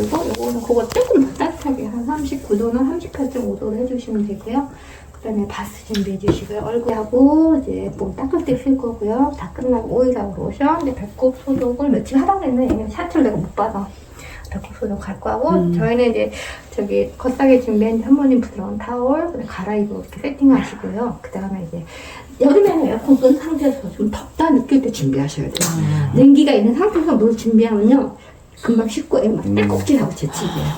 그리고 요거는 그거 조금 더 따뜻하게 한 39도나 38.5도로 해주시면 되고요. 그 다음에 바스 준비해 주시고요. 얼굴하고 이제 몸 닦을 때 쓸 거고요. 다 끝나고 오일하고 로션, 이제 배꼽 소독을 며칠 하다 보면 얘는 샤트를 내가 못 받아. 배꼽 소독 갈 거고 저희는 이제 저기 겉싸게 준비한 사모님 부드러운 타올 갈아입고 이렇게 세팅하시고요. 그 다음에 이제 여름에는 에어컨 끈 상태에서 좀 덥다 느낄 때 준비하셔야 돼요. 냉기가 있는 상태에서 뭘 준비하면요. 금방 식고 애막 떼껍질하고 재치기예요.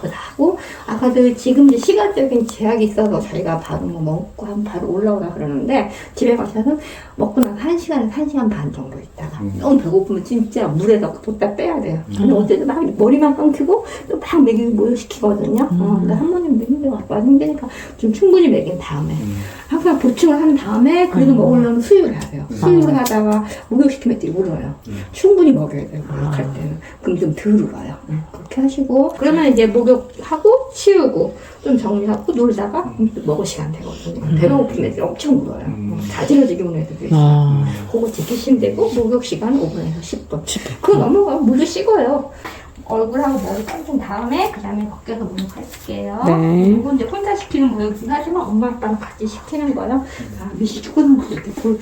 그거 하고. 아까도 지금 이제 시간적인 제약이 있어서 저희가 바로 뭐 먹고 하면 바로 올라오라 그러는데 집에 가서는 먹고 나서 한 시간에서 한 시간 반 정도 있다가 너무 배고프면 진짜 물에서 뒀다 빼야 돼요. 근데 어제도 막 머리만 감기고 또 막 먹이 모유시키거든요. 어, 근데 한번님 먹이는 아빠 힘드니까 좀 충분히 먹인 다음에 항상 보충을 한 다음에 그래도 먹으려면 수유를 해야 돼요. 수유를 하다가 목욕시키면 또 울어요. 충분히 먹여야 돼요. 목욕할 때는. 그럼 좀 덜 울어요. 그렇게 하시고 그러면 이제 목욕하고 치우고 좀 정리하고 놀다가 또 먹을 시간 되거든요. 배가 고프면 애들이 엄청 울어요. 어, 자지러지게 우는 애들도 있어요. 아, 그거 지키시면 되고 목욕 시간 5분에서 10분. 그거 넘어가면 물로 씻어요. 얼굴하고 머리 감은 다음에 그 다음에 벗겨서 목욕할게요. 네. 이건 이제 혼자 시키는 목욕이긴 하지만 엄마 아빠랑 같이 시키는 거요. 아, 미시 죽은 거 이렇게 불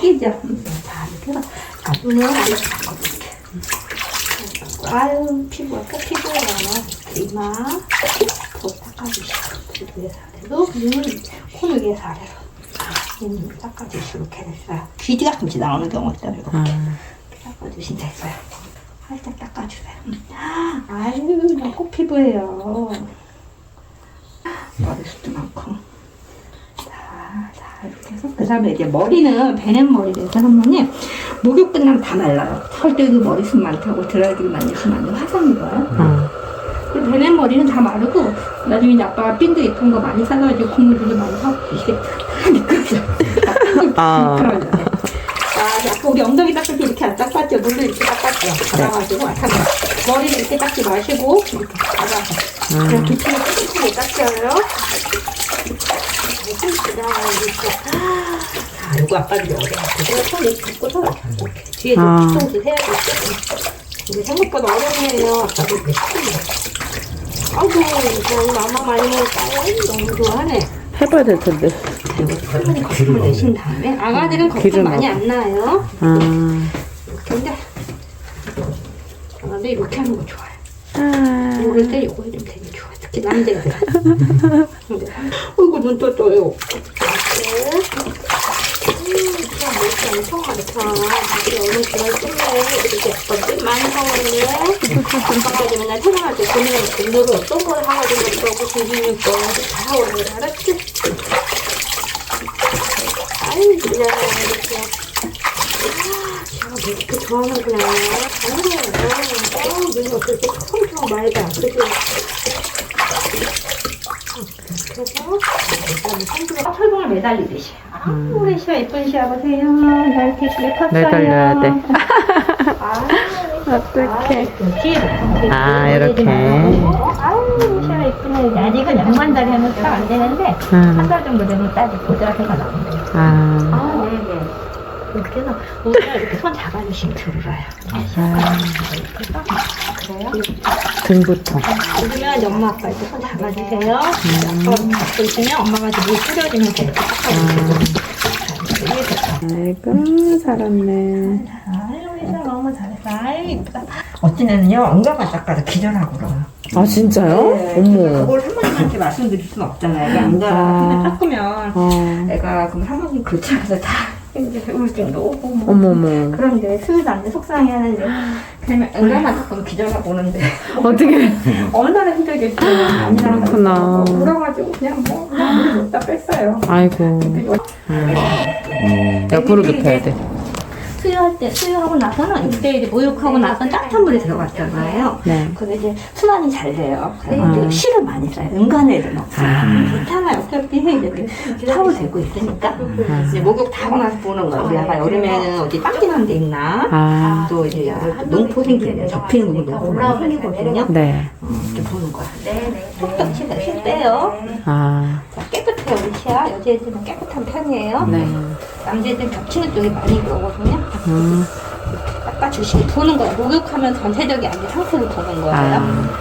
끼죠. 음, 자 이렇게 해서 아, 눈을 이렇게 이렇게. 아유 피부가 꼭 피부가 이마 더 닦아주시고 위에 사례도 눈은 코는 위에 사례로 눈 닦아주시고 이렇게 됐어요. 귀지 가끔씩 나오는 경우 있어요. 이렇게. 아, 닦아주신 됐어요. 살짝 닦아주세요. 아유, 나꽃 피부예요. 머리숱도 많고. 자, 자, 이렇게 해서. 그 다음에 이제 머리는 베넷 머리를 해서 선생님, 목욕 끝나면 다 말라요. 털 때도 머리숱 많다고 드라이기를 만드시면 안 돼요. 화상 입어요. 아, 그리고 베넷 머리는 다 마르고, 나중에 이제 아빠가 핀도 예쁜 거 많이 사가지고 국물도 많이 사고, 이게 다 미끄러져. 아. 미끄러져요. 아, 아까 우리 엉덩이 닦을 때 이렇게 안 닦았죠? 물로 이렇게 닦았죠? 받아가지고, 잠깐 머리를 이렇게 닦지 마시고, 이렇게 받아서. 그냥 두피를 깨끗하게 닦여요. 자, 이거 아빠도 어려워. 손 이렇게 잡고서 이렇게 뒤에 좀 아. 뒤통수 해야겠죠? 이게 생각보다 어렵네요. 아빠도 이렇게 아이고, 이거 마마 많이 먹을까요? 너무 좋아하네. 해봐야 될 텐데. 충분히 거품을 내신 다음에 아가들은 거품 기름 많이 안 나요. 아, 이렇게 근데 아가들 이렇게 하는 거 좋아요. 아, 모를 때 이거 해주면 되게 좋아. 특히 남자애들. 근데 어이구 눈떠 떠요. 이렇게. 음, 진짜 머리 엄청 많다. 얼른 그날 끝내. 이렇게 예뻤지? 많이 사오네. 아빠가 맨날 퇴근할 때 보내는 돈으로 어떤 걸 하가지고 그러고 준비는 거다 사오네. 알았지? 아유, 그냥 이렇게. 아, 제가 왜 이렇게 좋아하는구나. 아유, 아유, 그렇게 텅텅 말도 안 크지. 그래서, 손으로 철봉을 매달리듯이. 아, 우리 시아 예쁜 시아 보세요. 이렇게 예뻤어요. 매달려야 돼. 아, 어떡해. 뒤에 놓고. 아, 이렇게. 아유, 시아 예쁘네. 아직은 양반 다리 하면 딱안 되는데, 한 음, 달 정도 되면 딱 보드라트가 나옵니다. 아, 아, 네네. 이렇게 해서 오늘 이렇게 손 잡아주시면 들어요. 등부터. 그러면 이제 엄마 아빠 이렇게 손 잡아주세요. 있으면 엄마가 이제 물 뿌려주면 돼요. 아이고, 살았네. 아유, 우리 사람 너무 잘했어. 아유, 이쁘다. 어떤 애는요, 엉덩이 닦아도 기절하고 그래요. 아, 진짜요? 어머. 그걸 사모님한테 말씀드릴 수는 없잖아요. 애가 아. 닦으면 어, 애가 그럼 사모님 그렇지 않아서 다 이제 우울증도 오고 뭐. 어머머. 그런데 수유도 안 돼, 속상해 하는데 그러면 응가만 가끔 기절하고 오는데 어떻게. 얼마나. 아니랑 그렇구나. 울어가지고 그냥 뭐 그냥 물을 놓다 뺐어요. 아이고. 옆으로 눕혀야 돼. 수유할 때 수유하고 나서는 이때 이제 목욕하고 나서 따뜻한 물이 들어갔잖아요. 네. 근데 이제 순환이 잘 돼요. 근데 아. 실을 많이 써요. 은간 애들은 없어요. 아. 괜찮아요. 어차피 이제 타올 되고 있으니까 이제 목욕 다 하고 나서 보는 거예요. 우리 아가 여름에는 어디 땀기난 데 있나? 아, 또 이제 농포 생기는 접히는 부분도 많이 생기거든요. 네. 어, 이렇게 보는 거야. 톡톡 치다 실 빼요. 아, 자, 깨끗 해요, 우리 시야. 여자애들은 깨끗한 편이에요. 네. 남자애들은 겹치는 쪽이 많이 그러거든요. 음, 아까 주신 부는 거예요. 목욕하면 전체적인 안개 상태를 보는 거예요. 아,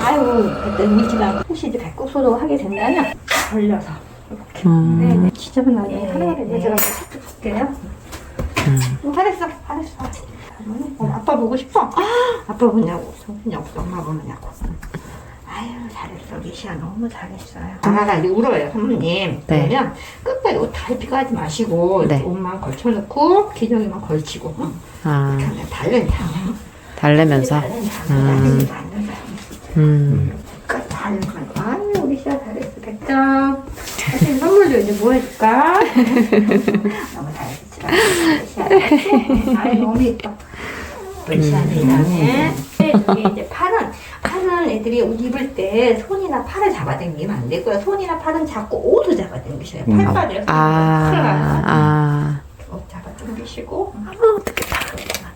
아유 그때 말고 혹시 이제 배꼽 소독 하게 된다면 걸려서 이렇게 음. 네 네 지저분하게 하는 거를 제가 살짝 볼게요 음. 어, 잘했어 잘했어 어, 아빠 보고 싶어? 아, 아빠 보냐고 정신이 없어 엄마 보느냐고 아유 잘했어 미시야 너무 잘했어요 아가가 이제 울어요 선생님 네. 그러면 끝까지 옷 달피가 하지 마시고 네. 이렇게 옷만 걸쳐놓고 기저귀만 걸치고 아, 그냥 달래면 달래면서. 음. 음. 끝 하는 거야. 아유, 우리 시아 잘했어. 100점. 사실 선물도 이제 뭐 해줄까? 너무 잘했지. 시아 잘했어. 아유, 너무 예뻐. 우리 시아는 이게 이제 팔은 애들이 옷 입을 때 손이나 팔을 잡아당기면 안 되고요. 손이나 팔은 잡고 옷을 잡아당기셔요. 음. 팔바지를. 아, 아. 옷 잡아당기시고. 아, 어떻게 다.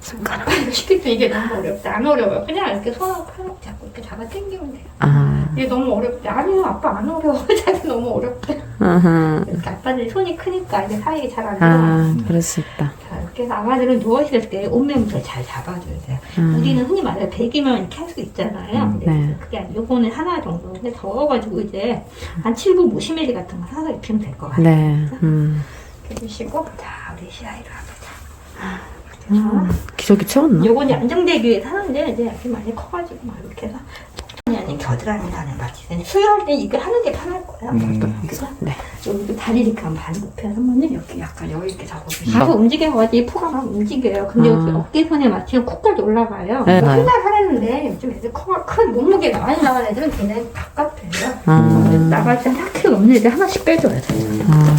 손가락. 시키도 이게 너무 어렵다. 안 어려워요. 그냥 이렇게 손으로 팔목 잡고 이렇게 잡아당기면 돼요. 아, 이게 너무 어렵대. 아니요, 아빠 안 어려워. 자기 너무 어렵대. 아하. 이렇게 아빠들이 손이 크니까 이제 사이에 잘안 들어가. 아, 그럴 수 있다. 자, 이렇게 해서 아가들은 누워있을 때 옷매부터 잘 잡아줘야 돼요. 음. 우리는 흔히 말해 백이면 이렇게 할 수 있잖아요. 음, 네. 그게 아니고 요거는 하나 정도. 근데 더워가지고 이제 한 7분 50ml 같은 거 사서 입히면 될 것 같아요. 네. 음. 해주시고 자, 우리 시아이로 가보자. 음. 기저귀 채웠나? 요건 이제 안정되기 위해서 하는데 이제 이렇게 많이 커가지고 막 이렇게 해서 아니 아니 겨드랑이 단에 맞추세요. 수유할 때 이거 하는 게 편할 거예요. 음. 그래서 네. 여기도 다리 이렇게 한번 반 높여서 한번요 여기 약간 여기 이렇게 잡아주시고 가서 움직여가지고 이 포가 막 움직여요. 근데 아. 여기 어깨선에 맞추면 코까지 올라가요. 네, 네. 한달 하랬는데 요즘 애들 코가 큰 몸무게가 많이 나가는 애들은 굉장히 바깥돼요. 아. 나갈 때 4kg 넘는 애들 하나씩 빼줘야 돼요. 아,